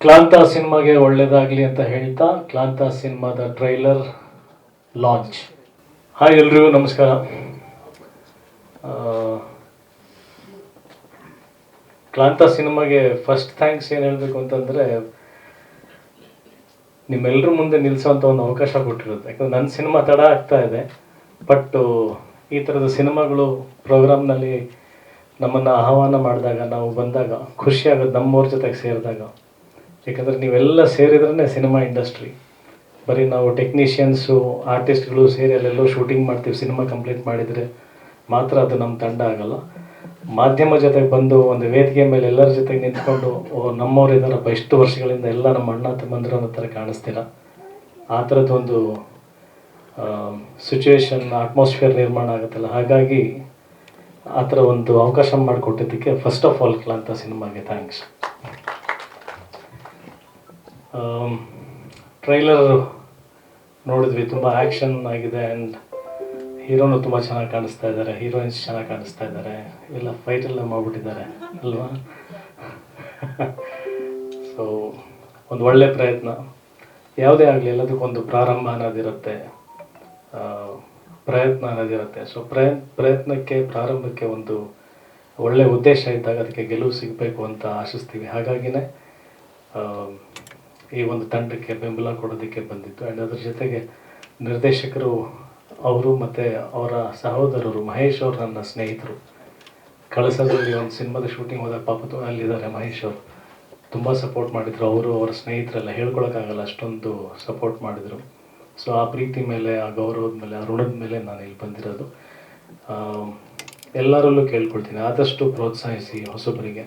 ಕ್ಲಾಂತ ಸಿನಿಮಾಗೆ ಒಳ್ಳೇದಾಗಲಿ ಅಂತ ಹೇಳ್ತಾ ಕ್ಲಾಂತ ಸಿನಿಮಾದ ಟ್ರೈಲರ್ ಲಾಂಚ್. ಹಾಯ್ ಎಲ್ರಿಗೂ ನಮಸ್ಕಾರ. ಕ್ಲಾಂತ ಸಿನಿಮಾಗೆ ಫಸ್ಟ್ ಥ್ಯಾಂಕ್ಸ್ ಏನು ಹೇಳಬೇಕು ಅಂತಂದರೆ ನಿಮ್ಮೆಲ್ಲರ ಮುಂದೆ ನಿಲ್ಲಿಸೋಂಥ ಒಂದು ಅವಕಾಶ ಕೊಟ್ಟಿರುತ್ತೆ. ಯಾಕಂದ್ರೆ ನನ್ನ ಸಿನಿಮಾ ತಡ ಆಗ್ತಾ ಇದೆ ಬಟ್ ಈ ಥರದ ಸಿನಿಮಾಗಳು ಪ್ರೋಗ್ರಾಮ್ನಲ್ಲಿ ನಮ್ಮನ್ನು ಆಹ್ವಾನ ಮಾಡಿದಾಗ, ನಾವು ಬಂದಾಗ ಖುಷಿಯಾಗೋದು ನಮ್ಮವ್ರ ಜೊತೆಗೆ ಸೇರಿದಾಗ. ಯಾಕಂದರೆ ನೀವೆಲ್ಲ ಸೇರಿದ್ರೇ ಸಿನಿಮಾ ಇಂಡಸ್ಟ್ರಿ. ಬರೀ ನಾವು ಟೆಕ್ನಿಷಿಯನ್ಸು ಆರ್ಟಿಸ್ಟ್ಗಳು ಸೇರಿ ಅಲ್ಲೆಲ್ಲೋ ಶೂಟಿಂಗ್ ಮಾಡ್ತೀವಿ ಸಿನಿಮಾ ಕಂಪ್ಲೀಟ್ ಮಾಡಿದರೆ ಮಾತ್ರ ಅದು ನಮ್ಮ ತಂಡ ಆಗಲ್ಲ. ಮಾಧ್ಯಮ ಜೊತೆಗೆ ಬಂದು ಒಂದು ವೇದಿಕೆ ಮೇಲೆ ಎಲ್ಲರ ಜೊತೆಗೆ ನಿಂತ್ಕೊಂಡು, ಓ, ನಮ್ಮವ್ರು ಇದ್ದಾರಪ್ಪ ಇಷ್ಟು ವರ್ಷಗಳಿಂದ ಎಲ್ಲ ನಮ್ಮ ಅಣ್ಣ ತಮ್ಮಂದಿರ ಅನ್ನೋ ಥರ ಕಾಣಿಸ್ತೀರ? ಆ ಥರದ್ದೊಂದು ಸಿಚುವೇಶನ್ ಅಟ್ಮಾಸ್ಫಿಯರ್ ನಿರ್ಮಾಣ ಆಗುತ್ತಲ್ಲ. ಹಾಗಾಗಿ ಆ ಥರ ಒಂದು ಅವಕಾಶ ಮಾಡಿಕೊಟ್ಟಿದ್ದಕ್ಕೆ ಫಸ್ಟ್ ಆಫ್ ಆಲ್ ಕ್ಲಾಂತ ಸಿನಿಮಾಗೆ ಥ್ಯಾಂಕ್ಸ್ ಟ್ರೈಲರ್ ನೋಡಿದ್ವಿ, ತುಂಬ ಆ್ಯಕ್ಷನ್ ಆಗಿದೆ ಆ್ಯಂಡ್ ಹೀರೋನು ತುಂಬ ಚೆನ್ನಾಗಿ ಕಾಣಿಸ್ತಾ ಇದ್ದಾರೆ, ಹೀರೋಯಿನ್ಸ್ ಚೆನ್ನಾಗಿ ಕಾಣಿಸ್ತಾ ಇದ್ದಾರೆ, ಎಲ್ಲ ಫೈಟ್ ಎಲ್ಲ ಮಾಡಿಬಿಟ್ಟಿದ್ದಾರೆ, ಅಲ್ವಾ? ಸೊ ಒಂದು ಒಳ್ಳೆ ಪ್ರಯತ್ನ. ಯಾವುದೇ ಆಗಲಿ ಎಲ್ಲದಕ್ಕೊಂದು ಪ್ರಾರಂಭ ಅನ್ನೋದಿರುತ್ತೆ ಪ್ರಯತ್ನ ಅನ್ನೋದಿರುತ್ತೆ ಸೊ ಪ್ರಯ, ಪ್ರಯತ್ನಕ್ಕೆ, ಪ್ರಾರಂಭಕ್ಕೆ ಒಂದು ಒಳ್ಳೆ ಉದ್ದೇಶ ಇದ್ದಾಗ ಅದಕ್ಕೆ ಗೆಲುವು ಸಿಗಬೇಕು ಅಂತ ಆಶಿಸ್ತೀವಿ. ಹಾಗಾಗಿನೇ ಈ ಒಂದು ತಂಡಕ್ಕೆ ಬೆಂಬಲ ಕೊಡೋದಕ್ಕೆ ಬಂದಿತ್ತು. ಆ್ಯಂಡ್ ಅದ್ರ ಜೊತೆಗೆ ನಿರ್ದೇಶಕರು ಅವರು ಮತ್ತು ಅವರ ಸಹೋದರರು ಮಹೇಶ್ ಅವರು ನನ್ನ ಸ್ನೇಹಿತರು. ಕಳಸದಲ್ಲಿ ಒಂದು ಸಿನಿಮಾದ ಶೂಟಿಂಗ್ ಹೋದಾಗ ಪಾಪ ಅಲ್ಲಿದ್ದಾರೆ ಮಹೇಶ್ ಅವರು. ತುಂಬ ಸಪೋರ್ಟ್ ಮಾಡಿದರು. ಅವರು ಅವರ ಸ್ನೇಹಿತರೆಲ್ಲ ಹೇಳ್ಕೊಳೋಕ್ಕಾಗಲ್ಲ, ಅಷ್ಟೊಂದು ಸಪೋರ್ಟ್ ಮಾಡಿದರು. ಸೊ ಆ ಪ್ರೀತಿ ಮೇಲೆ, ಆ ಗೌರವದ ಮೇಲೆ, ಆ ಋಣದ ಮೇಲೆ ನಾನು ಇಲ್ಲಿ ಬಂದಿರೋದು. ಎಲ್ಲರಲ್ಲೂ ಕೇಳ್ಕೊಳ್ತೀನಿ. ಆದಷ್ಟು ಪ್ರೋತ್ಸಾಹಿಸಿ ಹೊಸಬರಿಗೆ.